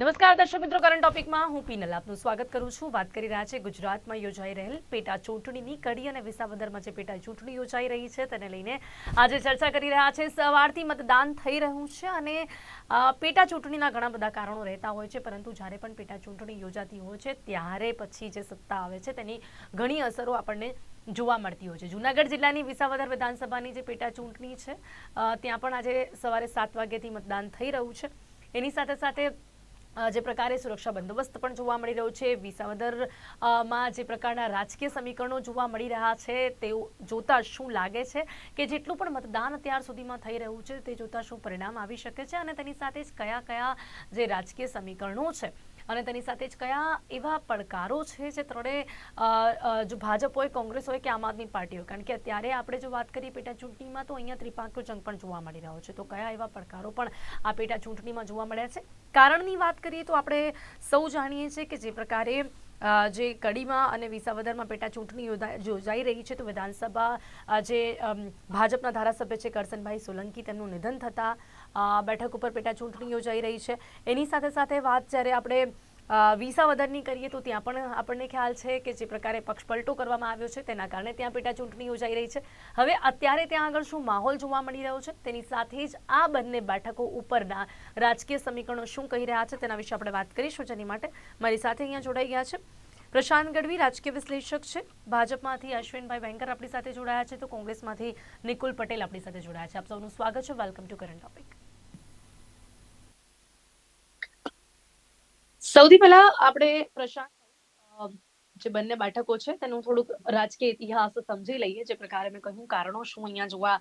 નમસ્કાર, દર્શક મિત્રો કરંટ ટોપિકમાં હું પીનલ આપનું સ્વાગત કરું છું. વાત કરી રહ્યા છે ગુજરાતમાં યોજાઈ રહેલ પેટા ચૂંટણીની. કડી અને વિસાવદરમાં જે પેટા ચૂંટણી યોજાઈ રહી છે તેને લઈને આજે ચર્ચા કરી રહ્યા છે. સવારથી મતદાન થઈ રહ્યું છે અને પેટા ચૂંટણીના ઘણા બધા કારણો રહેતા હોય છે. પરંતુ જ્યારે પણ પેટા ચૂંટણી યોજાતી હોય છે, ત્યારે પછી જે સત્તા આવે છે તેની ઘણી અસરો આપણને જોવા મળતી હોય છે. જૂનાગઢ જિલ્લાની વિસાવદર વિધાનસભાની જે પેટા ચૂંટણી છે ત્યાં પણ આજે સવારે સાત વાગ્યાથી મતદાન થઈ રહ્યું છે. એની સાથે સાથે જે પ્રકારે સુરક્ષા બંદોબસ્ત પણ જોવા મળી રહ્યો છે. વિસાવદરમાં જે પ્રકારના રાજકીય સમીકરણો જોવા મળી રહ્યા છે તે જોતા શું લાગે છે કે જેટલું પણ મતદાન અત્યાર સુધીમાં થઈ રહ્યું છે, તે જોતા શું પરિણામ આવી શકે છે અને તેની સાથે જ કયા કયા જે રાજકીય સમીકરણો છે અને તેની સાથે જ કયા એવા પડકારો છે જે ત્રણે જો ભાજપ હોય કોંગ્રેસ હોય કે આમ આદમી પાર્ટી હોય કારણ કે અત્યારે આપણે જો વાત કરીએ પેટા ચૂંટણીમાં, તો અહીંયા ત્રિપાંખો જંગ પણ જોવા મળી રહ્યો છે. તો કયા એવા પડકારો પણ આ પેટા ચૂંટણીમાં જોવા મળ્યા છે? કારણની વાત કરીએ તો આપણે સૌ જાણીએ છીએ કે જે પ્રકારે જે કડીમાં અને વિસાવદરમાં પેટા ચૂંટણી યોજા- યોજાઈ રહી છે, તો વિધાનસભા જે ભાજપના ધારાસભ્ય છે કરસનભાઈ સોલંકી, તેમનું નિધન થતાં બેઠક ઉપર પેટા ચૂંટણી યોજાઈ રહી છે. એની સાથે સાથે વાત જ્યારે આપણે વિસા વિસાવદરની કરીએ તો ત્યાં પણ આપણને ખ્યાલ છે કે જે પ્રકારે પક્ષ પલટો કરવામાં આવ્યો છે તેના કારણે ત્યાં પેટા ચૂંટણી યોજાઈ રહી છે. હવે અત્યારે ત્યાં આગળ શું માહોલ જોવા મળી રહ્યો છે? તેની સાથે જ આ બંને બેઠકો ઉપરના રાજકીય સમીકરણો શું કહી રહ્યા છે તેના વિશે આપણે વાત કરીશું. જેની માટે મારી સાથે અહીંયા જોડાઈ ગયા છે. પ્રશાંત ગઢવી, રાજકીય વિશ્લેષક છે. ભાજપમાંથી અશ્વિનભાઈ વેંકર આપણી સાથે જોડાયા છે તો કોંગ્રેસમાંથી નિકુલ પટેલ આપણી સાથે જોડાયા છે. આપ સૌનું સ્વાગત છે. વેલકમ ટુ કરંટ ટોપિક સૌથી પહેલા આપણે પ્રશાંત જે બંને બેઠકો છે, તેનું થોડુંક રાજકીય ઇતિહાસ સમજી લઈએ, જે પ્રકારે મેં કહ્યું કારણો શું અહીંયા જોવા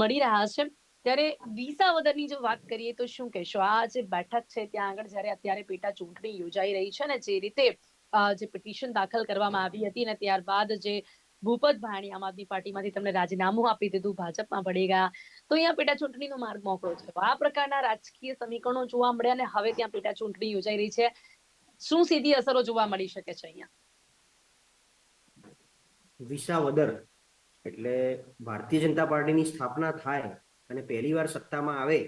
મળી રહ્યા છે. ત્યારે વિસાવદરની જો વાત કરીએ તો શું કહેશો? આ જે બેઠક છે, ત્યાં આગળ જ્યારે અત્યારે પેટા ચૂંટણી યોજાઈ રહી છે ને, જે રીતે જે પિટિશન દાખલ કરવામાં આવી હતી ને, ત્યારબાદ જે ભૂપત ભાણી આમ આદમી પાર્ટીમાંથી તમને રાજીનામું આપી દીધું, ભાજપમાં ભળી ગયા, તો અહીંયા પેટા ચૂંટણીનો માર્ગ મોકળો છે. આ પ્રકારના રાજકીય સમીકરણો જોવા મળ્યા અને હવે ત્યાં પેટા ચૂંટણી યોજાઈ રહી છે. શું સીધી અસરો જોવા મળી શકે છે અહીંયા? વિસાવદર એટલે ભારતીય જનતા પાર્ટીની સ્થાપના થાય અને પહેલી વાર સત્તામાં આવે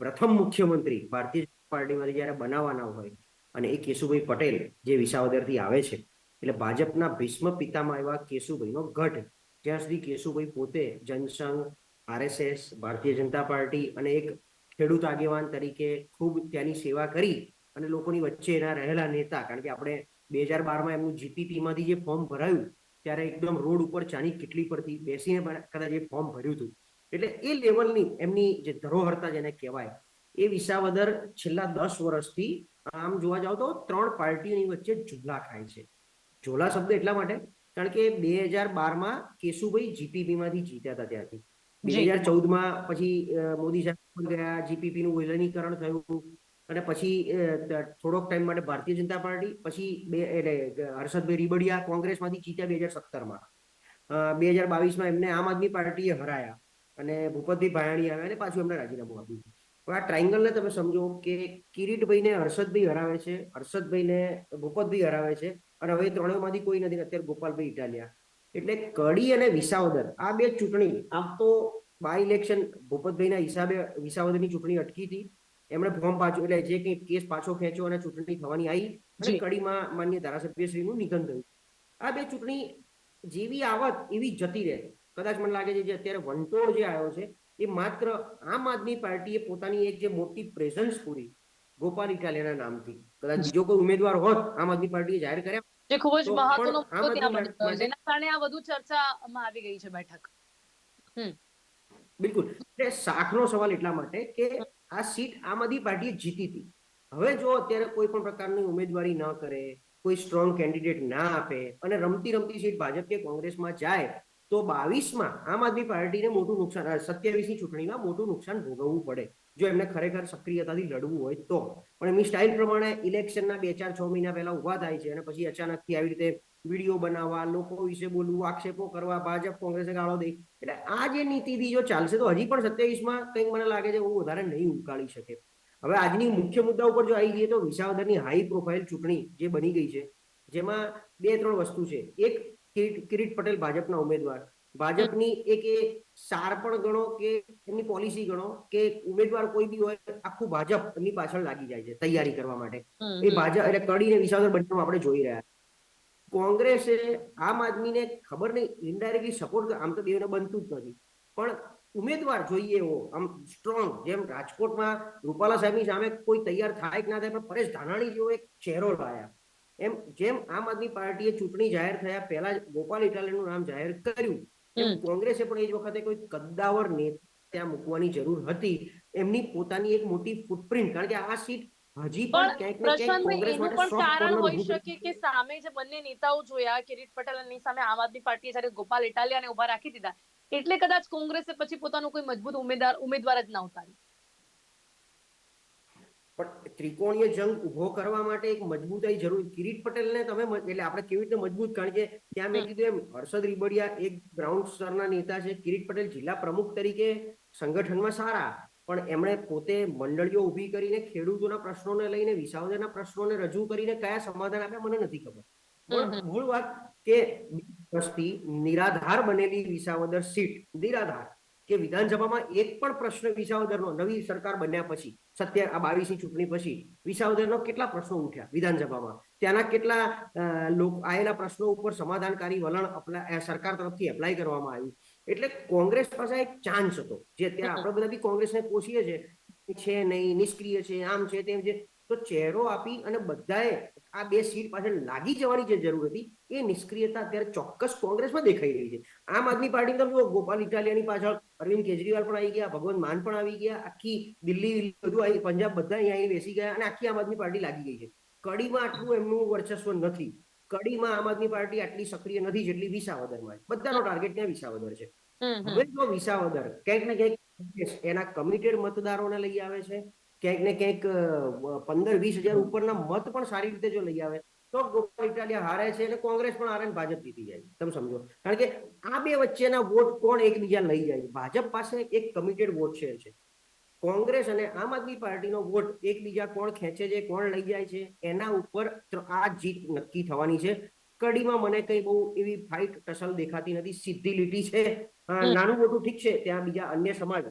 પ્રથમ મુખ્યમંત્રી ભારતીય જનતા પાર્ટીમાંથી જયારે બનાવવાના હોય અને એ કેશુભાઈ પટેલ જે વિસાવદરથી આવે છે એટલે ભાજપના ભીષ્મ પિતામાં એવા કેશુભાઈનો ગઢ જ્યાં સુધી કેશુભાઈ પોતે જનસંઘ આરએસએસ ભારતીય જનતા પાર્ટી અને એક ખેડૂત આગેવાન તરીકે ખૂબ ત્યાંની સેવા કરી અને લોકોની વચ્ચે એના રહેલા નેતા કારણ કે આપણે બે હજાર બારમાં એમનું જીપીપીમાંથી જે ફોર્મ ભરાયું ત્યારે એકદમ રોડ ઉપર ચાની કેટલી પરથી બેસીને પણ કદાચ એ ફોર્મ ભર્યું હતું. એટલે એ લેવલની એમની જે ધરોહરતા જેને કહેવાય એ વિસાવદર છેલ્લા દસ વર્ષથી આમ જોવા જાવ તો ત્રણ પાર્ટીઓની વચ્ચે ઝૂલા ખાય છે. ઝોલા શબ્દ એટલા માટે કારણ કે બે હજાર બારમાં કેશુભાઈ જીપીપી માંથી જીત્યા હતા ત્યાંથી. બે. હજાર ચૌદમાં પછી મોદી સાહેબ ગયા જીપીપી નું વિલીનીકરણ થયું. અને પછી થોડોક ટાઈમ માટે ભારતીય જનતા પાર્ટી, પછી બે, એટલે હર્ષદભાઈ રીબડિયા કોંગ્રેસમાંથી જીત્યા બે હજાર સત્તરમાં. બે હજાર બાવીસમાં એમને આમ આદમી પાર્ટીએ હરાયા અને ભૂપતભાઈ ભાયાણી આવ્યા અને પાછું એમને રાજીનામું આપ્યું હવે આ ટ્રાયંગલને તમે સમજો કે કિરીટભાઈને હર્ષદભાઈ હરાવે છે, હર્ષદભાઈને ભૂપતભાઈ હરાવે છે અને હવે ત્રણેયમાંથી કોઈ નથી. અત્યારે ગોપાલભાઈ ઇટાલિયા. એટલે કડી અને વિસાવદર, આ બે ચૂંટણી, આમ તો બાય ઇલેક્શન ભૂપતભાઈના હિસાબે વિસાવદરની ચૂંટણી અટકી હતી. એમણે ફોર્મ પાછું એટલે જે કંઈ કેસ પાછો ખેંચ્યો અને ચૂંટણી થવાની આવી અને કડીમાં માન્ય ધારાસભ્યશ્રીનું નિધન થયું. આ બે ચૂંટણી જેવી આવત એવી જતી રહે. કદાચ મને લાગે છે જે અત્યારે વંટોળ જે આવ્યો છે એ માત્ર આમ આદમી પાર્ટીએ પોતાની એક જે મોટી પ્રેઝન્સ પૂરી ગોપાલ ઇટાલિયાના નામથી. કદાચ બીજો કોઈ ઉમેદવાર હોત આમ આદમી પાર્ટીએ જાહેર કર્યા જે ખૂબ જ મહત્વનો મુદ્દો ત્યાં આમ બની જેના કારણે આ વધુ ચર્ચામાં આવી ગઈ છે બેઠક. બિલકુલ. એટલે શાખનો સવાલ એટલા માટે કે આ સીટ આમ આદમી પાર્ટીએ જીતી હતી. હવે જો અત્યારે કોઈ પણ પ્રકારની ઉમેદવારી ન કરે, કોઈ સ્ટ્રોંગ કેન્ડિડેટ ના આપે અને રમતી રમતી સીટ ભાજપ કે કોંગ્રેસમાં જાય, તો બાવીસમાં આમ આદમી પાર્ટીને મોટું નુકસાન સત્યાવીસની ચૂંટણીમાં મોટું નુકસાન ભોગવવું પડે. જો એમને ખરેખર સક્રિયતાથી લડવું હોય તો. પણ એમની સ્ટાઇલ પ્રમાણે ઇલેક્શનના બે ચાર છ મહિના પહેલા ઊભા થાય છે અને પછી અચાનકથી આવી રીતે વીડિયો બનાવવા લોકો વિશે બોલવું આક્ષેપો કરવા ભાજપ કોંગ્રેસે ગાળો દે. એટલે આ જે નીતિથી જો ચાલશે તો હજી પણ સત્યાવીસમાં કંઈક મને લાગે છે હું વધારે નહીં ઉકાળી શકે. હવે આજની મુખ્ય મુદ્દા ઉપર જો આવી ગઈએ તો વિસાવદરની હાઈ પ્રોફાઇલ ચૂંટણી જે બની ગઈ છે જેમાં બે ત્રણ વસ્તુ છે. એક કિરીટ પટેલ ભાજપના ઉમેદવાર. ભાજપની એક એ સાર પણ ગણો કે એમની પોલિસી ગણો કે ઉમેદવાર કોઈ બી હોય આખું ભાજપ એમની પાછળ લાગી જાય છે તૈયારી કરવા માટે. એ ભાજપ એટલે કડીને વિસાવદર બંનેમાં આપણે જોઈ રહ્યા કોંગ્રેસે આમ આદમીને ખબર નહીં ઇનડાયરેક્ટલી સપોર્ટ આમ તો બેને બનતું જ નથી. પણ ઉમેદવાર જોઈએ એવો આમ સ્ટ્રોંગ જેમ રાજકોટમાં રૂપાલા સાહેબની સામે કોઈ તૈયાર થાય કે ના થાય પણ પરેશ ધાનાણી જેવો એક ચહેરો લાયા. એમ જેમ આમ આદમી પાર્ટીએ ચૂંટણી જાહેર થયા પહેલા જ ગોપાલ ઇટાલિયાનું નામ જાહેર કર્યું. એમ કોંગ્રેસે પણ એ જ વખતે કોઈ કદ્દાવર નેતા ત્યાં મૂકવાની જરૂર હતી. એમની પોતાની એક મોટી ફૂટપ્રિન્ટ કારણ કે આ સીટ હજી પણ પણ ક્યાંક ને ક્યાંક એનું પણ કારણ હોઈ શકે કે સામે જે બંને નેતાઓ જોયા કિરીટ પટેલની સામે આમ આદમી પાર્ટીએ જ્યારે ગોપાલ ઇટાલિયાને ઊભા રાખી દીધા એટલે કદાચ કોંગ્રેસે પછી પોતાનું કોઈ મજબૂત ઉમેદવાર ઉમેદવાર જ ના ઉતાર્યું. પણ ત્રિકોણીય જંગ ઊભો કરવા માટે એક મજબૂતાઈ જરૂર. કિરીટ પટેલને તમે એટલે આપણે કેવી રીતે મજબૂત? કારણ કે ત્યાં મેં કીધું એમ હર્ષદ રીબડિયા એક ગ્રાઉન્ડ સ્તરના નેતા છે. કિરીટ પટેલ જિલ્લા પ્રમુખ તરીકે સંગઠનમાં સારા. પણ એમણે પોતે મંડળીઓ ઊભી કરીને ખેડૂતોના પ્રશ્નોને લઈને વિસાવદરના પ્રશ્નોને રજૂ કરીને કયા સમાધાન આપ્યા મને નથી ખબર. પણ મૂળ વાત કે વસ્તી નિરાધાર બનેલી વિસાવદર સીટ નિરાધાર કે વિધાનસભામાં એક પણ પ્રશ્ન વિસાવદરનો નવી સરકાર બન્યા પછી સત્ય આ બાવીસની ચૂંટણી પછી વિસાવદરનો કેટલા પ્રશ્નો ઉઠ્યા વિધાનસભામાં? ત્યાંના કેટલા આયેલા પ્રશ્નો ઉપર સમાધાનકારી વલણ સરકાર તરફથી એપ્લાય કરવામાં આવ્યું? એટલે કોંગ્રેસ પાસે એક ચાન્સ હતો જે અત્યારે આપણે બધા બી કોંગ્રેસને કોશીએ છે છે નહીં નિષ્ક્રિય છે આમ છે તેમ છે તો ચહેરો આપી અને બધાએ આ બે સીટ પાછળ લાગી જવાની જે જરૂર હતી એ નિષ્ક્રિયતા અત્યારે ચોક્કસ કોંગ્રેસમાં દેખાઈ રહી છે. આમ આદમી પાર્ટી તમે જુઓ ગોપાલ ઇટાલિયાની પાછળ અરવિંદ કેજરીવાલ પણ આવી ગયા ભગવંત માન પણ આવી ગયા આખી દિલ્હી બધું આવી પંજાબ બધા અહીંયા બેસી ગયા અને આખી આમ આદમી પાર્ટી લાગી ગઈ છે. કડીમાં આટલું એમનું વર્ચસ્વ નથી. કડીમાં આમ આદમી પાર્ટી આટલી સક્રિય નથી જેટલી વિસાવદરમાં બધાનો ટાર્ગેટ ત્યાં વિસાવદર છે. હવે જો વિસાવદર ક્યાંક ને ક્યાંક એના કમિટેડ મતદારોને લઈ આવે છે ક્યાંક ને ક્યાંક પંદર વીસ હજાર ઉપરના મત પણ સારી રીતે જો લઈ આવે તો ગોપાલ ઇટાલિયા હારે છે અને કોંગ્રેસ પણ હારે ભાજપ જીતી જાય તમે સમજો. કારણ કે આ બે વચ્ચેના વોટ કોણ એકબીજા લઈ જાય ભાજપ પાસે એક કમિટેડ વોટ શેર છે. કોંગ્રેસ અને આમ આદમી પાર્ટીનો વોટ એકબીજા કોણ ખેંચે છે કોણ લઈ જાય છે એના ઉપર આ જીત નક્કી થવાની છે. કડીમાં મને કઈ બહુ એવી ફાઇટ ટસલ દેખાતી નથી સીધી લીટી છે. નાનું મોટું ઠીક છે ત્યાં બીજા અન્ય સમાજ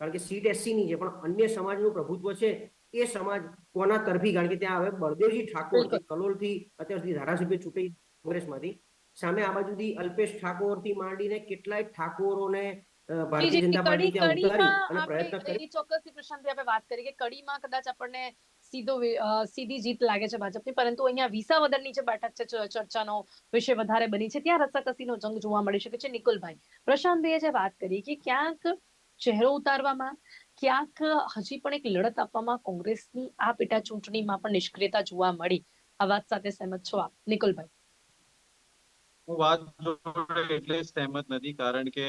કારણ કે સીટ એસસી ની છે પણ અન્ય સમાજનું પ્રભુત્વ છે એ સમાજ કોના તરફી કારણ કે ત્યાં હવે બળદેવજી ઠાકોર બિલકુલ. કલોલથી અત્યાર સુધી ધારાસભ્ય ચૂંટાઈ કોંગ્રેસમાંથી. સામે આ બાજુથી અલ્પેશ ઠાકોરથી માંડીને કેટલાય ઠાકોરોને ભારતીય જનતા પાર્ટી ત્યાં ઉતારી અને પ્રયત્ન કરી. ચોક્કસથી પ્રશાંતભાઈ આપણે વાત કરી કે કડીમાં કદાચ આપણને સીધો સીધી જીત લાગે છે ભાજપની પરંતુ અહીંયા વિસાવદરની જે બેઠક છે ચર્ચાનો વિષય વધારે બની છે ત્યાં રસાકસીનો જંગ જોવા મળી શકે છે. નિકુલભાઈ પ્રશાંતભાઈએ જે વાત કરી કે ક્યાંક ચહેરો ઉતારવામાં ક્યાંક હજી પણ એક લડત આપવામાં કોંગ્રેસની આ પેટા ચૂંટણીમાં પણ નિષ્ક્રિયતા જોવા મળી. આ વાત સાથે સહેમત છો આપ. નિકુલભાઈ. હું વાત જોડે એટલે સહેમત નથી, કારણ કે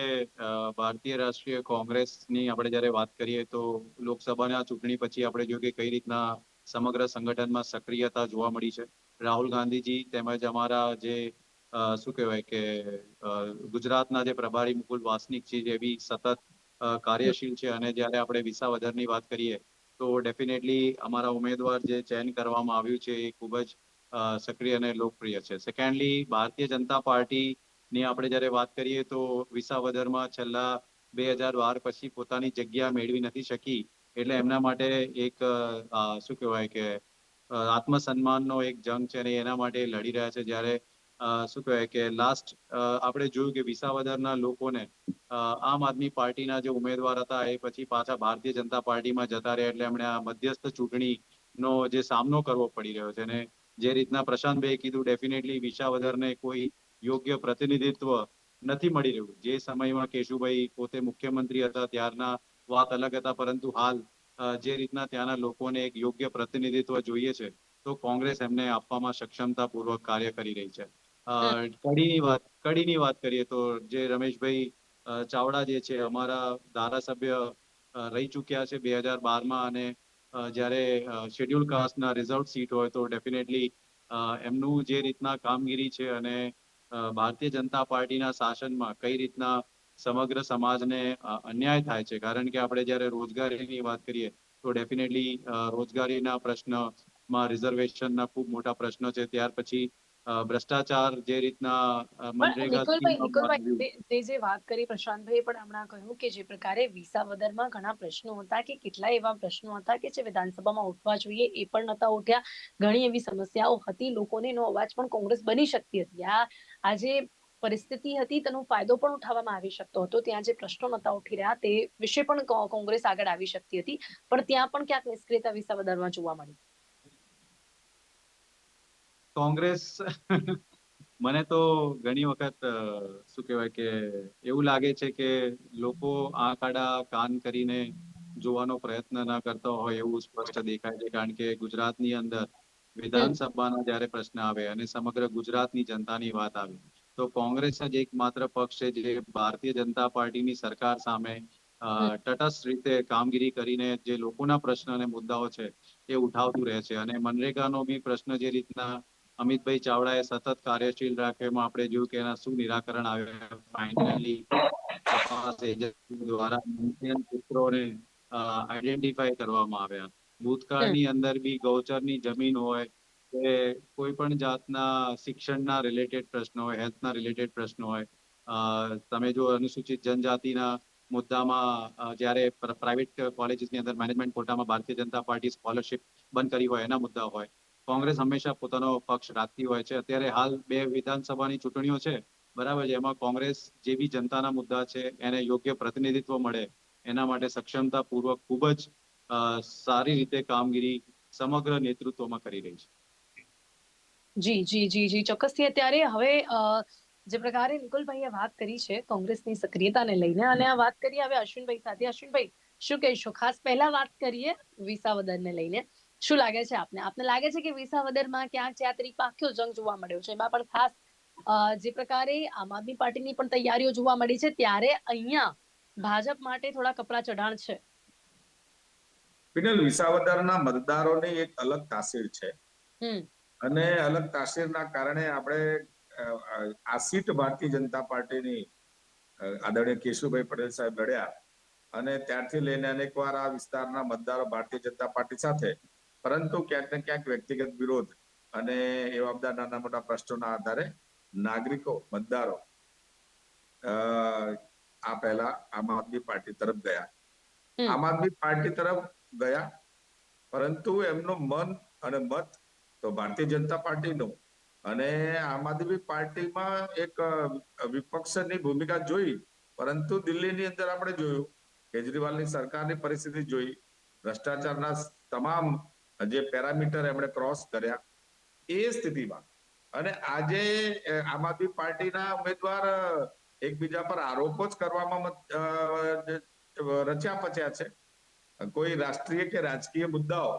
ભારતીય રાષ્ટ્રીય કોંગ્રેસની આપણે જ્યારે વાત કરીએ તો લોકસભાના ચૂંટણી પછી આપણે જોયું કે કઈ રીતના સમગ્ર સંગઠનમાં સક્રિયતા જોવા મળી છે. રાહુલ ગાંધીજી તેમજ અમારા જે શું કહેવાય કે ગુજરાતના જે પ્રભારી મુકુલ વાસનિક છે, જે બી સતત કાર્યશીલ છે અને જ્યારે આપણે વિસાવદરની વાત કરીએ તો ડેફિનેટલી અમારા ઉમેદવાર જે ચયન કરવામાં આવ્યું છે એ ખૂબ જ સક્રિય અને લોકપ્રિય છે. સેકન્ડલી ભારતીય જનતા પાર્ટીની આપણે જ્યારે વાત કરીએ તો વિસાવદરમાં છેલ્લા બે હજાર બાર પછી પોતાની જગ્યા મેળવી નથી શકી. એટલે એમના માટે એક શું કહેવાય કે આત્મસન્માનનો એક જંગ છે અને એના માટે લડી રહ્યા છે. જ્યારે શું કહેવાય કે લાસ્ટ આપણે જોયું કે વિસાવદરના લોકોને આમ આદમી પાર્ટીના જે ઉમેદવાર હતા એ પછી પાછા ભારતીય જનતા પાર્ટીમાં જતા રહ્યા. એટલે એમણે આ મધ્યસ્થ ચૂંટણીનો જે સામનો કરવો પડી રહ્યો છે. અને જે રીતના પ્રશાંતભાઈએ કીધું ડેફિનેટલી વિસાવદરને કોઈ યોગ્ય પ્રતિનિધિત્વ નથી મળી રહ્યું. જે સમયમાં કેશુભાઈ પોતે મુખ્યમંત્રી હતા ત્યારના વાત અલગ હતા પરંતુ હાલ જે રીતના ત્યાંના લોકોને એક યોગ્ય પ્રતિનિધિત્વ જોઈએ છે તો કોંગ્રેસ એમને આપવામાં સક્ષમતાપૂર્વક કાર્ય કરી રહી છે. કડીની વાત કડીની વાત કરીએ તો જે રમેશભાઈ ચાવડા જે છે અમારા ધારાસભ્ય રહી ચૂક્યા છે બે હજાર બારમાં અને જ્યારે શેડ્યુલ કાસ્ટના રિઝર્વ સીટ હોય તો ડેફિનેટલી એમનું જે રીતના કામગીરી છે અને ભારતીય જનતા પાર્ટીના શાસનમાં કઈ રીતના સમગ્ર સમાજને અન્યાય થાય છે. કારણ કે આપણે જ્યારે રોજગારીની વાત કરીએ, તો ડેફિનેટલી રોજગારીના પ્રશ્નમાં રિઝર્વેશનના ખૂબ મોટા પ્રશ્નો છે. ત્યાર પછી ભ્રષ્ટાચાર જે રીતના તે જે વાત કરી પ્રશાંતભાઈ પણ હમણાં કહ્યું કે જે પ્રકારે વિસાવદરમાં ઘણા પ્રશ્નો હતા કે કેટલા એવા પ્રશ્નો હતા કે જે વિધાનસભામાં ઉઠવા જોઈએ એ પણ નતા ઉઠ્યા. ઘણી એવી સમસ્યાઓ હતી લોકોને એનો અવાજ પણ કોંગ્રેસ બની શકતી હતી. આ આજે પરિસ્થિતિ હતી તેનો ફાયદો પણ ઉઠાવવામાં આવી શકતો હતો. ત્યાં જે પ્રશ્નો નતા ઉઠી રહ્યા તે વિશે પણ કોંગ્રેસ આગળ આવી શકતી હતી. પણ ત્યાં પણ ક્યાંક નિષ્ક્રિયતા વિસાવદરમાં જોવા મળી. કોંગ્રેસ મને તો ઘણી વખત શું કહેવાય કે એવું લાગે છે કે લોકો આંખ કાન કરીને જોવાનો પ્રયત્ન ના કરતા હોય એવું સ્પષ્ટ દેખાય છે. કારણ કે ગુજરાતની અંદર વિધાનસભાના જયારે પ્રશ્ન આવે અને સમગ્ર ગુજરાતની જનતાની વાત આવે, તો કોંગ્રેસ જ એકમાત્ર પક્ષ છે જે ભારતીય જનતા પાર્ટીની સરકાર સામે તટસ્થ રીતે કામગીરી કરીને જે લોકોના પ્રશ્ન અને મુદ્દાઓ છે એ ઉઠાવતું રહે છે. અને મનરેગાનો બી પ્રશ્ન જે રીતના અમિતભાઈ ચાવડાએ સતત કાર્યશીલ રાખવામાં આપણે જોયું કે એના શું નિરાકરણ આવે ફાઇનલી દ્વારા પુત્રોને આઈડેન્ટિફાઈ કરવામાં આવ્યા. ભૂતકાળની અંદર બી ગૌચરની જમીન હોય કે કોઈ પણ જાતના શિક્ષણના રિલેટેડ પ્રશ્નો હોય હેલ્થના રિલેટેડ પ્રશ્નો હોય તમે જો અનુસૂચિત જનજાતિના મુદ્દામાં જ્યારે પ્રાઇવેટ કોલેજીસની અંદર management કોટામાં Bharatiya Janata party scholarship બંધ કરી હોય એના મુદ્દા હોય કોંગ્રેસ હંમેશા પોતાનો પક્ષ રાખતી હોય છે. અત્યારે હાલ બે વિધાનસભાની ચૂંટણીઓ છે. બરાબર છે. એમાં કોંગ્રેસ જે બી જનતાના મુદ્દા છે. એને યોગ્ય પ્રતિનિધિત્વ મળે. એના માટે સક્ષમતા પૂર્વક ખૂબ જ સારી રીતે કામગીરી સમગ્ર નેતૃત્વમાં કરી રહી છે. જી જી જી જી. ચોક્કસથી અત્યારે હવે જે પ્રકારે નિકુલભાઈએ વાત કરી છે કોંગ્રેસની સક્રિયતાને લઈને અને આ વાત કરીએ હવે અશ્વિનભાઈ સાથે. અશ્વિનભાઈ, શું કહેશો? ખાસ પહેલા વાત કરીએ વિસાવદનને લઈને. શું લાગે છે આપને? આપને લાગે છે કે વિસાવદરમાં ક્યાંક છે આ ત્રિપાખ્યો જંગ જોવા મળ્યો છે? એમાં પણ ખાસ જે પ્રકારે આમ આદમી પાર્ટીની પણ તૈયારીઓ જોવા મળી છે ત્યારે અહીંયા ભાજપ માટે થોડા કપરા ચઢાણ છે. પિનલ વિસાવદરના મતદારોની એક અલગ તાસીર છે. અને અલગ તાસીરના કારણે આપણે આ સીટ ભારતીય જનતા પાર્ટીની આદરણીય કેશુભાઈ પટેલ સાહેબ લડ્યા. અને ત્યારથી લઈને અનેકવાર આ વિસ્તારના મતદારો ભારતીય જનતા પાર્ટી સાથે પરંતુ ક્યાંક ને ક્યાંક વ્યક્તિગત વિરોધ અને એવા બધા નાના મોટા પ્રશ્નોના આધારે નાગરિકો મતદારો આ પહેલા આમ આદમી પાર્ટી તરફ ગયા. આમ આદમી પાર્ટી તરફ ગયા પરંતુ એમનો મન અને મત તો ભારતીય જનતા પાર્ટીનું. અને આમ આદમી પાર્ટીમાં એક વિપક્ષની ભૂમિકા જોઈ પરંતુ દિલ્હીની અંદર આપણે જોયું કેજરીવાલની સરકારની પરિસ્થિતિ જોઈ ભ્રષ્ટાચારના તમામ જે પેરામીટર એમણે ક્રોસ કર્યા, એ સ્થિતિમાં. અને આજે આમ આદમી પાર્ટીના ઉમેદવાર એકબીજા પર આરોપો જ કરવામાં રચ્યા પચ્યા છે. કોઈ રાષ્ટ્રીય કે રાજકીય મુદ્દાઓ,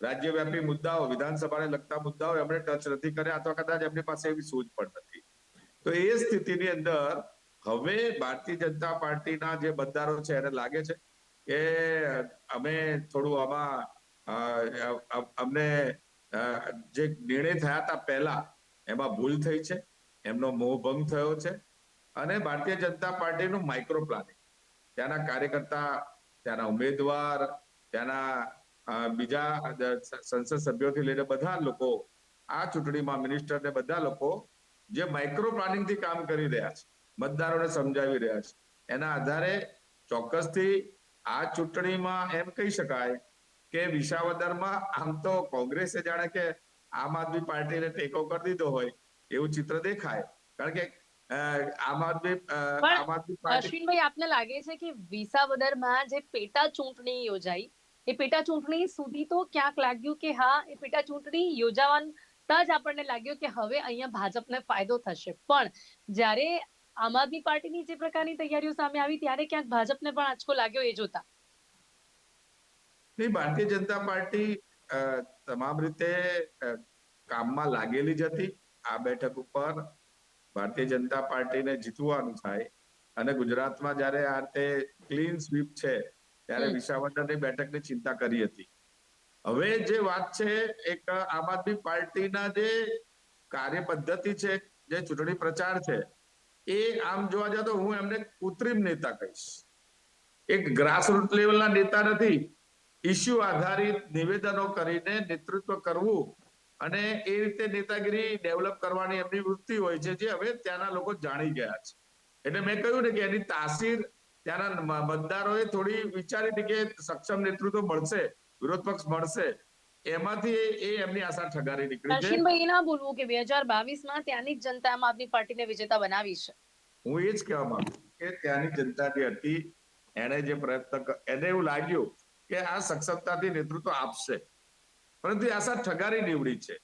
રાજ્યવ્યાપી મુદ્દાઓ, વિધાનસભાને લગતા મુદ્દાઓ એમણે ટચ નથી કર્યા, અથવા કદાચ એમની પાસે એવી સૂઝ પણ નથી. તો એ સ્થિતિની અંદર, હવે ભારતીય જનતા પાર્ટીના જે બંધારો છે, એને લાગે છે કે અમે થોડું આમાં અમને જે નિર્ણય થયા હતા પહેલા, એમાં ભૂલ થઈ છે, એમનો મોહભંગ થયો છે અને ભારતીય જનતા પાર્ટીનું માઇક્રો પ્લાનિંગ ત્યાંના કાર્યકર્તા, ત્યાંના ઉમેદવાર, ત્યાંના બીજા સંસદ સભ્યોથી લઈને બધા લોકો, આ ચૂંટણીમાં મિનિસ્ટર ને બધા લોકો જે માઇક્રો પ્લાનિંગથી કામ કરી રહ્યા છે, મતદારોને સમજાવી રહ્યા છે, એના આધારે ચોક્કસથી આ ચૂંટણીમાં એમ કહી શકાય કે વિસાવદરમાં આમ તો કોંગ્રેસે જાણે કે આમ આદમી પાર્ટીને ટેકો કરી દીધો હોય એવું ચિત્ર દેખાય. કારણ કે આમ આદમી આમ આદમી પાર્ટી અશ્વિનભાઈ આપને લાગે છે કે વિસાવદરમાં જે પેટા ચૂંટણી યોજાઈ એ પેટા ચૂંટણી સુધી તો ક્યાંક લાગ્યું કે હા એ પેટા ચૂંટણી યોજાવાતા જ આપણને લાગ્યું કે હવે અહીંયા ભાજપને ફાયદો થશે. પણ જ્યારે આમ આદમી પાર્ટીની જે પ્રકારની તૈયારીઓ સામે આવી ત્યારે ક્યાંક ભાજપને પણ આંચકો લાગ્યો એ જોતા. નહીં ભારતીય જનતા પાર્ટી તમામ રીતે કામમાં લાગેલી જ હતી. આ બેઠક ઉપર ભારતીય જનતા પાર્ટીને જીતવાનું થાય અને ગુજરાતમાં જ્યારે આ રીતે ક્લીન સ્વીપ છે ત્યારે. વિસાવદરની બેઠકની ચિંતા કરી હતી. હવે જે વાત છે એક આમ આદમી પાર્ટીના જે કાર્ય પદ્ધતિ છે જે ચૂંટણી પ્રચાર છે એ આમ જોવા જાવ તો હું એમને કૃત્રિમ નેતા કહીશ. એક ગ્રાસરૂટ લેવલના નેતા નથી ઇસ્યુ આધારિત નિવેદનો કરીને નેતૃત્વ કરવું અને એ રીતે નેતાગીરી ડેવલપ કરવાની એમની વૃત્તિ હોય છે જે હવે ત્યાંના લોકો જાણી ગયા છે. એટલે મેં કહ્યું ને કે એની તાસીર ત્યાંના મતદારોએ થોડી વિચારી હતી કે સક્ષમ નેતૃત્વ મળશે વિરોધ પક્ષ મળશે એમાંથી એ એમની આશા ઠગારી નીકળી છે. દર્શનભાઈ ના બોલવું કે બે હજાર બાવીસમાં ત્યાંની જ જનતા આમ આદમી પાર્ટીને વિજેતા બનાવી છે. હું એ જ કહેવા માંગુ કે ત્યાંની જનતા જે હતી એને જે પ્રયત્ન એને એવું લાગ્યું કે આ સક્ષમતાથી નેતૃત્વ આપશે. પરંતુ આશા ઠગારી નીવડી છે.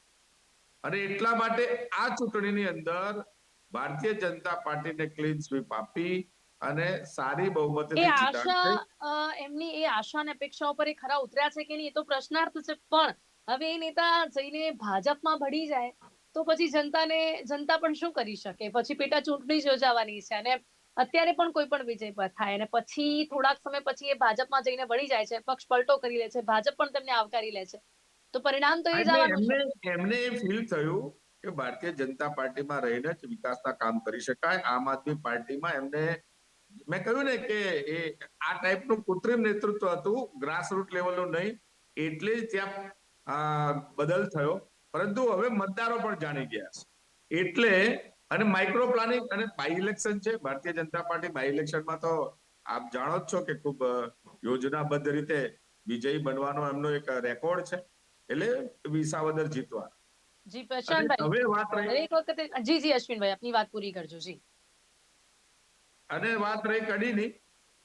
અને એટલા માટે આ ચૂંટણીની અંદર ભારતીય જનતા પાર્ટીને ક્લીન સ્વીપ આપી અને સારી એ આશા એમની એ આશા અને અપેક્ષાઓ પર એ ખરા ઉતર્યા છે કે નહીં એ તો પ્રશ્નાર્થ છે. પણ હવે એ નેતા જઈને ભાજપમાં ભળી જાય તો પછી જનતાને જનતા પણ શું કરી શકે? પછી પેટા ચૂંટણી યોજાવાની છે અને અત્યારે પણ કોઈ પણ વિજય થાય અને પછી થોડાક સમય પછી એ ભાજપમાં જઈને વળી જાય છે પક્ષ પલટો કરી લે છે ભાજપ પણ તેમને આવકારી લે છે. તો પરિણામ તો એ જ આવવાનું એમને એ ફીલ થયું કે ભારતીય જનતા પાર્ટીમાં રહીને જ વિકાસના કામ કરી શકાય. આમ આદમી પાર્ટીમાં એમને મેં કહ્યું ને કે એ આ ટાઈપનું કૃત્રિમ નેતૃત્વ હતું ગ્રાસરૂટ લેવલનું નહીં એટલે જ ત્યાં બદલ થયો. પરંતુ હવે મતદારો પણ જાણી ગયા છે. એટલે અને માઇક્રો પ્લાનિંગ અને બાય ઇલેક્શન છે. ભારતીય જનતા પાર્ટી બાય ઇલેક્શનમાં તો આપ જાણો જ છો કે ખૂબ યોજનાબદ્ધ રીતે વિજયી બનવાનો એમનો એક રેકોર્ડ છે. એટલે વિસાવદર જીતવા. જી પ્રશાંતભાઈ હવે વાત રહી એક વખતે જી જી અશ્વિનભાઈ આપની વાત પૂરી કરજો જી. અને વાત રહી કડીની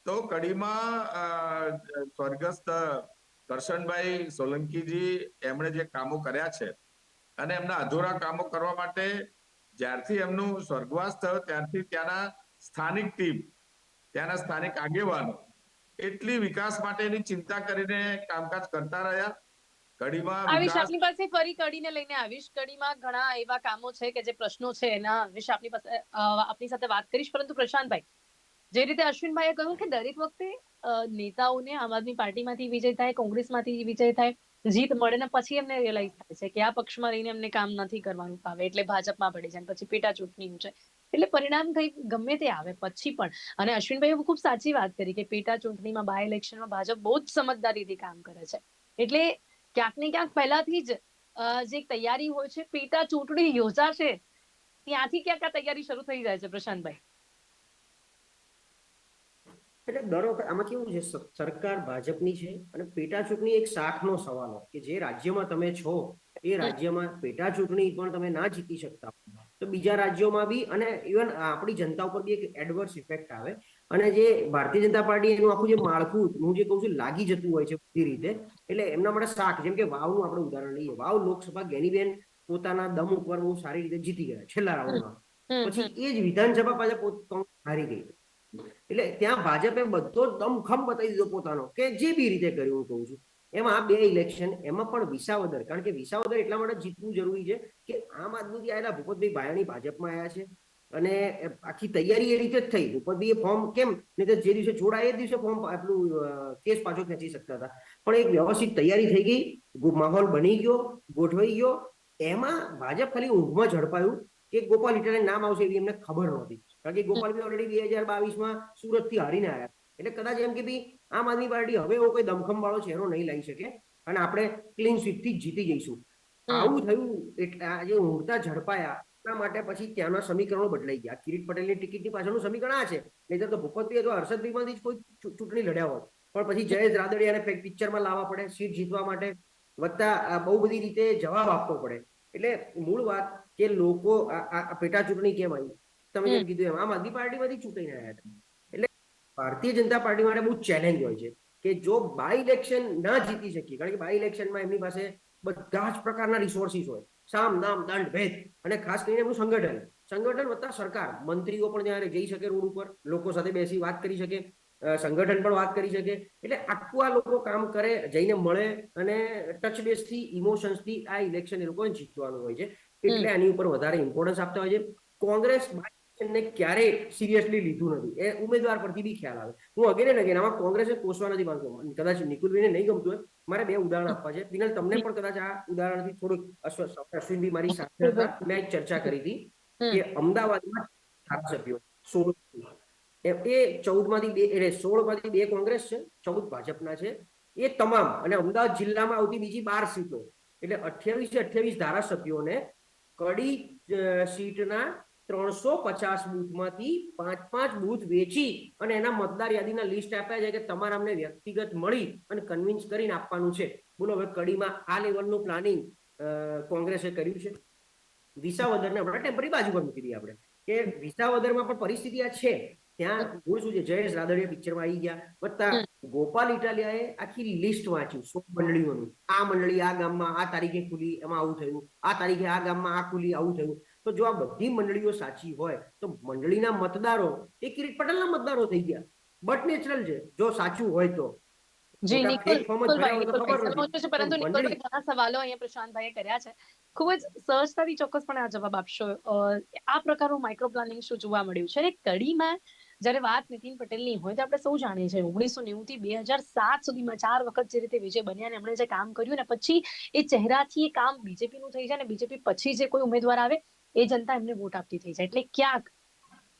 તો કડીમાં સ્વર્ગસ્થ કરશનભાઈ સોલંકીજી એમણે જે કામો કર્યા છે અને એમના અધૂરા કામો કરવા માટે જ્યારથી એમનું સ્વર્ગવાસ થયો ત્યારથી ત્યાંના સ્થાનિક ટીમ ત્યાંના સ્થાનિક આગેવાનો એટલી વિકાસ માટેની ચિંતા કરીને કામકાજ કરતા રહ્યા. કડીમાં આવીશ આપની પાસે ફરી કડીને લઈને આવીશ. કડીમાં ઘણા એવા કામો છે કે જે પ્રશ્નો છે એના વિશે આપની પાસે આપની સાથે વાત કરીશ. પરંતુ પ્રશાંતભાઈ જે રીતે અશ્વિનભાઈએ કહ્યું કે દરેક વખતે નેતાઓને આમ આદમી પાર્ટીમાંથી વિજય થાય કોંગ્રેસમાંથી વિજય થાય જીત મળે ને પછી એમને રિયલાઇઝ થાય છે કે આ પક્ષમાં રહીને એમને કામ નથી કરવાનું ફાવે, એટલે ભાજપમાં પડી જાય પછી પેટા ચૂંટણી છે. એટલે પરિણામ કઈ ગમે તે આવે પછી પણ. અને અશ્વિનભાઈએ ખૂબ સાચી વાત કરી કે પેટા ચૂંટણીમાં બાય ઇલેક્શનમાં ભાજપ બહુ જ સમજદારીથી કામ કરે છે. એટલે ક્યાંક ને ક્યાંક પહેલાથી જ જે તૈયારી હોય છે પેટા ચૂંટણી યોજાશે, ત્યાંથી ક્યાંક આ તૈયારી શરૂ થઈ જાય છે પ્રશાંતભાઈ. એટલે દર વખત આમાં કેવું છે સરકાર ભાજપની છે અને પેટા ચૂંટણી એક શાખનો સવાલ હોય કે જે રાજ્યમાં તમે છો એ રાજ્યમાં પેટા ચૂંટણી પણ તમે ના જીતી શકતા તો બીજા રાજ્યોમાં બી અને ઇવન આપણી જનતા ઉપર બી એક એડવર્સ ઇફેક્ટ આવે અને જે ભારતીય જનતા પાર્ટી એનું આખું જે માળખું હું જે કહું છું લાગી જતું હોય છે બધી રીતે. એટલે એમના માટે શાખ જેમ કે વાવનું આપણે ઉદાહરણ લઈએ. વાવ લોકસભા ગેનીબેન પોતાના દમ ઉપર બહુ સારી રીતે જીતી ગયા છેલ્લા રાઉન્ડમાં. પછી એ જ વિધાનસભા પાછા કોંગ્રેસ હારી ગઈ. એટલે ત્યાં ભાજપે બધો દમખમ બતાવી દીધો પોતાનો, કે જે બી રીતે કર્યું હું કહું છું. એમાં આ બે ઇલેક્શન એમાં પણ વિસાવદર, કારણ કે વિસાવદર એટલા માટે જીતવું જરૂરી છે કે આમ આદમીથી આવેલા ભૂપતભાઈ ભાયાણી ભાજપમાં આવ્યા છે અને આખી તૈયારી એ રીતે જ થઈ. ભૂપતભાઈએ ફોર્મ કેમ? નહીં તો જે દિવસે છોડાય એ દિવસે ફોર્મ આપણું કેસ પાછો ખેંચી શકતા હતા. પણ એક વ્યવસ્થિત તૈયારી થઈ ગઈ માહોલ બની ગયો, ગોઠવાઈ ગયો. એમાં ભાજપ ખાલી ઊંઘમાં ઝડપાયું કે ગોપાલ ઇટાલિયન નામ આવશે એવી એમને ખબર નહોતી. કારણ કે ગોપાલભાઈ ઓલરેડી બે હજાર બાવીસમાં સુરતથી હારીને આવ્યા. એટલે કદાચ એમ કે ભાઈ આમ આદમી પાર્ટી હવે એવો કોઈ દમખમ વાળો ચહેરો નહીં લાવી શકે અને આપણે ક્લીન સ્વીપથી જ જીતી જઈશું. આવું થયું એટલે આજે ઊંઘતા ઝડપાયા એટલા માટે પછી ત્યાંના સમીકરણો બદલાઈ ગયા. કિરીટ પટેલની ટિકિટની પાછળનું સમીકરણ આ છે. નહીં તો ભૂપતભાઈ અથવા હર્ષદભાઈમાંથી જ કોઈ ચૂંટણી લડ્યા હોત પણ પછી જયેશ રાદડિયાને પિક્ચરમાં લાવવા પડે સીટ જીતવા માટે વધતા આ બહુ બધી રીતે જવાબ આપવો પડે. એટલે મૂળ વાત કે લોકો આ પેટા ચૂંટણી કેમ આવી? તમે જેમ કીધું એમ આમ આદમી પાર્ટીમાંથી ચૂંટાઈને આવ્યા હતા એટલે ભારતીય જનતા પાર્ટી માટે બહુ ચેલેન્જ હોય છે કે જો બાય ઇલેક્શન ના જીતી શકીએ કારણ કે બાય ઇલેક્શનમાં એમની પાસે બધા જ પ્રકારના રિસોર્સિસ હોય. સામ નામ દંડ ભેદ. અને ખાસ કરીને એમનું સંગઠન. સંગઠન વત્તા સરકાર. મંત્રીઓ પણ ત્યાં જઈ શકે રોડ ઉપર લોકો સાથે બેસી વાત કરી શકે સંગઠન પણ વાત કરી શકે. એટલે આખું આ લોકો કામ કરે જઈને મળે અને ટચ બેસથી થી ઇમોશન્સથી આ ઇલેક્શન એ લોકોને જીતવાનું હોય છે. એટલે આની ઉપર વધારે ઇમ્પોર્ટન્સ આપતા હોય છે. કોંગ્રેસ ને ક્યારેય સિરિયસલી લીધું નથી. એ ઉમેદવાર પરથી બી ખ્યાલ આવે. હું અગેન એન્ડ અગેન આમાં કોંગ્રેસે કોસવા નથી માંગતો. કદાચ નિકુલભાઈને નહીં ગમતું હોય મારે બે ઉદાહરણ આપવા છે. પિનલ તમને પણ કદાચ આ ઉદાહરણથી થોડુંક અશ્વિનભાઈ મારી સાથે હતા. મેં એક ચર્ચા કરી હતી કે અમદાવાદમાં ધારાસભ્યો સોળ એ ચૌદમાંથી બે એટલે સોળમાંથી બે કોંગ્રેસ છે ચૌદ ભાજપના છે. એ તમામ અને અમદાવાદ જિલ્લામાં આવતી બીજી બાર સીટો. એટલે અઠ્યાવીસ અઠ્યાવીસ ધારાસભ્યોને કડી સીટના ત્રણસો પચાસ બૂથમાંથી પાંચ પાંચ બૂથ વેચી અને એના મતદાર યાદીના લિસ્ટ આપ્યા છે કે તમારે અમને વ્યક્તિગત મળી અને કન્વિન્સ કરીને આપવાનું છે. બોલો હવે કડીમાં આ લેવલનું પ્લાનિંગ કોંગ્રેસે કર્યું છે? વિસાવદરને હમણાં ટેમ્પરરી બાજુ પર મૂકી દઈએ આપણે. કે વિસાવદરમાં પણ પરિસ્થિતિ આ છે. ત્યાં મૂળ શું છે જયેશ રાદડિયા પિક્ચરમાં આવી ગયા. વત્તા ગોપાલ ઇટાલિયાએ આખી લિસ્ટ વાંચ્યું સો મંડળીઓનું. આ મંડળી આ ગામમાં આ તારીખે ખુલી એમાં આવું થયું. આ તારીખે આ ગામમાં આ ખુલી આવું થયું. તો જો આ બધી મંડળીઓ સાચી હોય તો મંડળીના મતદારો એ કિરીટ પટેલના મતદારો થઈ ગયા. બટ નેચરલ છે જો સાચું હોય તો. જી નિકુલ છો પરંતુ ઘણા સવાલો અહીંયા પ્રશાંતભાઈએ કર્યા છે. ખૂબ જ સહજતાથી ચોક્કસપણે આ જવાબ આપશો. આ પ્રકારનું માઇક્રો પ્લાનિંગ શું જોવા મળ્યું છે? અને કડીમાં જ્યારે વાત નીતિન પટેલની હોય તો આપણે સૌ જાણીએ છીએ ઓગણીસો નેવું થી બે હજાર સાત સુધીમાં ચાર વખત જે રીતે વિજય બન્યા ને એમણે જે કામ કર્યું ને પછી એ ચહેરાથી એ કામ બીજેપી નું થઈ જાય ને બીજેપી પછી જે કોઈ ઉમેદવાર આવે એ જનતા એમને વોટ આપતી થઈ જાય. એટલે ક્યાંક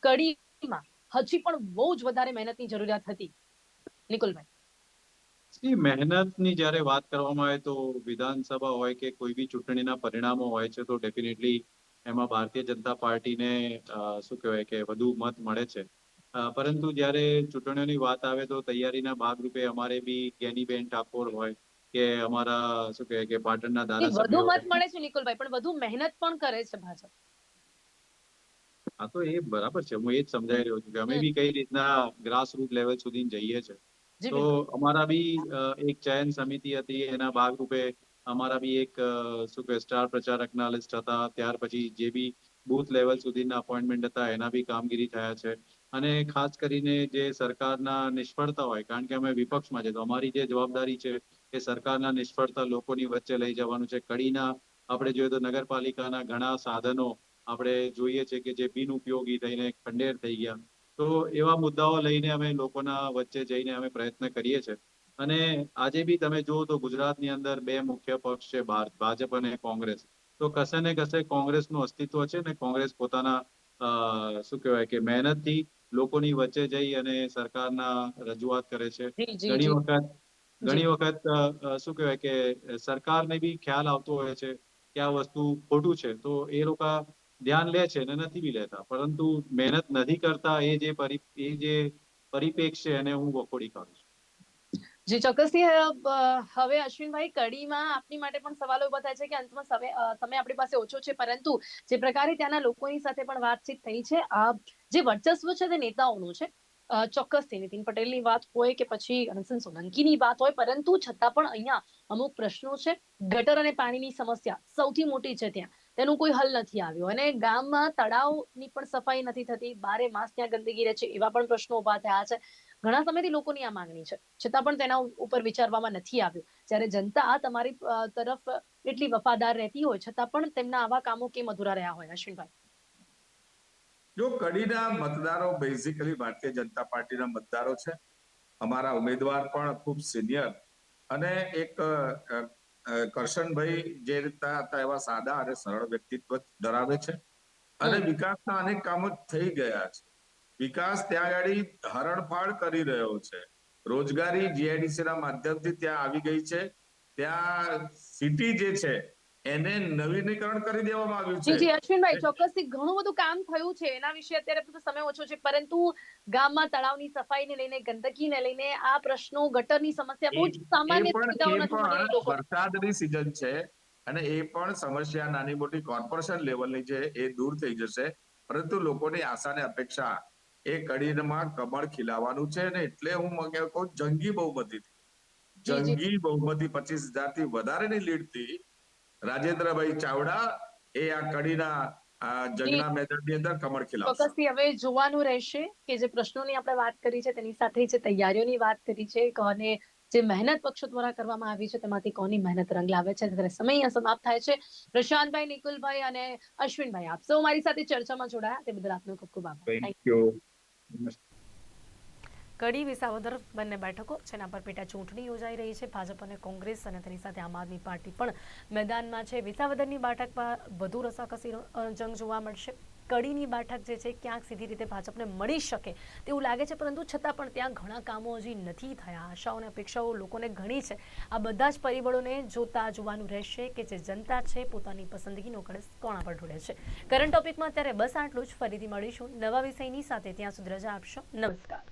કડીમાં હજી પણ બહુ જ વધારે મહેનતની જરૂરિયાત હતી. નિકુલભાઈ. મહેનતની જ્યારે વાત કરવામાં આવે તો વિધાનસભા હોય કે કોઈ બી ચૂંટણીના પરિણામો હોય છે તો ડેફિનેટલી એમાં ભારતીય જનતા પાર્ટીને શું કહેવાય કે વધુ મત મળે છે. પરંતુ જ્યારે ચૂંટણીઓની વાત આવે તો તૈયારીના ભાગરૂપે અમારે બી જ્ઞાનીબેન ઠાકોર હોય કે અમારા શું કહેવાય કે પાટણના દાદા વધુ મત મળે છે નિકુલભાઈ પણ વધુ મહેનત પણ કરે છે ભાજપ. હા તો એ બરાબર છે. હું એ જ સમજાઈ રહ્યો છું કે અમે બી કઈ રીતના ગ્રાસ રૂટ લેવલ સુધી જઈએ છે. તો અમારા બી એક ચયન સમિતિ હતી. એના ભાગરૂપે અમારા બી એક શું કે સ્ટાર પ્રચારકના લિસ્ટ હતા. ત્યાર પછી જે બી બૂથ લેવલ સુધીના અપોઇન્ટમેન્ટ હતા એના બી કામગીરી થયા છે. અને ખાસ કરીને જે સરકારના નિષ્ફળતા હોય કારણ કે અમે વિપક્ષમાં છે તો અમારી જે જવાબદારી છે એ સરકારના નિષ્ફળતા લોકોની વચ્ચે લઈ જવાનું છે. કડીના આપણે જોઈએ તો નગરપાલિકાના ઘણા સાધનો આપણે જોઈએ છે કે જે બિનઉપયોગી થઈને ખંડેર થઈ ગયા. તો એવા મુદ્દાઓ લઈને અમે લોકોના વચ્ચે જઈને અમે પ્રયત્ન કરીએ છીએ. અને આજે બી તમે જુઓ તો ગુજરાતની અંદર બે મુખ્ય પક્ષ છે ભાજપ અને કોંગ્રેસ. તો કશે ને કશે કોંગ્રેસનું અસ્તિત્વ છે ને કોંગ્રેસ પોતાના શું કહેવાય કે મહેનતથી લોકોની વચ્ચે જઈ અને સરકારના રજૂઆત કરે છે. ઘણી વખત ઘણી વખત શું કહેવાય કે સરકારને બી ખ્યાલ આવતો હોય છે કે આ વસ્તુ ખોટું છે. તો એ લોકો ધ્યાન લે છે ને નથી બી લેતા. પરંતુ મહેનત નથી કરતા એ જે એ જે પરિપેક્ષ છે એને હું વખોડી કાઢું છું. જી, ચોક્કસથી હવે અશ્વિનભાઈ, કડીમાં આપની માટે પણ સવાલો ઊભા થાય છે કે અંતમાં સમય આપણી પાસે ઓછો છે, પરંતુ જે પ્રકારે ત્યાંના લોકોની સાથે પણ વાતચીત થઈ છે, આ જે વર્ચસ્વ છે તે નેતાઓનું છે ચોક્કસ ચોક્કસથી, નીતિન પટેલની વાત હોય કે પછી હંસન સોલંકીની વાત હોય, પરંતુ છતાં પણ અહીંયા અમુક પ્રશ્નો છે. ગટર અને પાણીની સમસ્યા સૌથી મોટી છે ત્યાં. તેનું કોઈ હલ નથી આવ્યો. અને ગામમાં તળાવની પણ સફાઈ નથી થતી. બારે માસ ત્યાં ગંદકી રહે છે. એવા પણ પ્રશ્નો ઊભા થયા છે. ઘણા સમયથી લોકોની આ માંગણી છે. છતાં પણ તેના ઉપર વિચારવામાં નથી આવ્યું. જ્યારે જનતા તમારી તરફ એટલી વફાદાર રહેતી હોય, છતાં પણ તેમના આવા કામો કેમ અધૂરા રહ્યા હોય, અશ્વિનભાઈ? જો કડીના મતદારો બેઝિકલી ભારતીય જનતા પાર્ટીના મતદારો છે. અમારા ઉમેદવાર પણ ખૂબ સિનિયર અને એક કરશનભાઈ જે રીતના હતા એવા સાદા અને સરળ વ્યક્તિત્વ ધરાવે છે અને. વિકાસના અનેક કામો થઈ ગયા છે. વિકાસ ત્યાં આગળ હરણફાળ કરી રહ્યો છે. રોજગારી જીઆઈડીસી ના માધ્યમથી ત્યાં આવી ગઈ છે. ત્યાં સિટી જે છે એને નવીનીકરણ કરી દેવામાં આવ્યું છે જી અશ્વિનભાઈ ચોક્કસથી ઘણું બધું કામ થયું છે એના વિશે અત્યારે તો સમય ઓછો છે પરંતુ ગામમાં તળાવની સફાઈને લઈને ગંદકીને લઈને આ પ્રશ્નો ગટરની સમસ્યા બહુ જ સામાન્ય. વરસાદની સિઝન છે અને એ પણ સમસ્યા નાની મોટી કોર્પોરેશન લેવલની છે એ દૂર થઈ જશે પરંતુ લોકોની આશા અને અપેક્ષા એ કડીમાં કમળ ખીલાવાનું છે ને એટલે હું કહું જંગી બહુમતી. જંગી બહુમતી પચીસ હજારથી વધારેની લીડથી રાજેન્દ્રભાઈ ચાવડા એ આ કડીના જગના મેદાનની અંદર કમળ ખીલાવશે. ચોક્કસથી હવે જોવાનું રહેશે કે જે પ્રશ્નોની આપણે વાત કરી છે તેની સાથે જે તૈયારીઓની વાત કરી છે કોને જે મહેનત પક્ષો દ્વારા કરવામાં આવી છે તેમાંથી કોની મહેનત રંગ લાવે છે ત્યારે સમય સમાપ્ત થાય છે. પ્રશાંતભાઈ નિકુલભાઈ અને અશ્વિનભાઈ આપ સૌ મારી સાથે ચર્ચામાં જોડાયા તે બદલ આપનો ખૂબ ખૂબ આભાર. થેન્ક યુ કડી, વિસાવદર બંને બેઠકો જેના પર પેટા ચૂંટણી યોજાઈ રહી છે. ભાજપ અને કોંગ્રેસ અને તેની સાથે આમ આદમી પાર્ટી પણ મેદાનમાં છે. વિસાવદરની બેઠકમાં વધુ રસાકસી જંગ જોવા મળશે. કડીની બેઠક જે છે, ક્યાંક સીધી રીતે ભાજપને મળી શકે તેવું લાગે છે, પરંતુ છતાં પણ ત્યાં ઘણા કામો હજી નથી થયા. આશાઓ અને અપેક્ષાઓ લોકોને ઘણી છે. આ બધા જ પરિબળોને જોતા જોવાનું રહેશે કે જે જનતા છે, પોતાની પસંદગીનો કળશ કોણા પર ઢોળે છે. કરંટ ટોપિકમાં અત્યારે બસ આટલું જ. ફરીથી મળીશું નવા વિષયની સાથે. ત્યાં સુધી રજા આપશો. નમસ્કાર.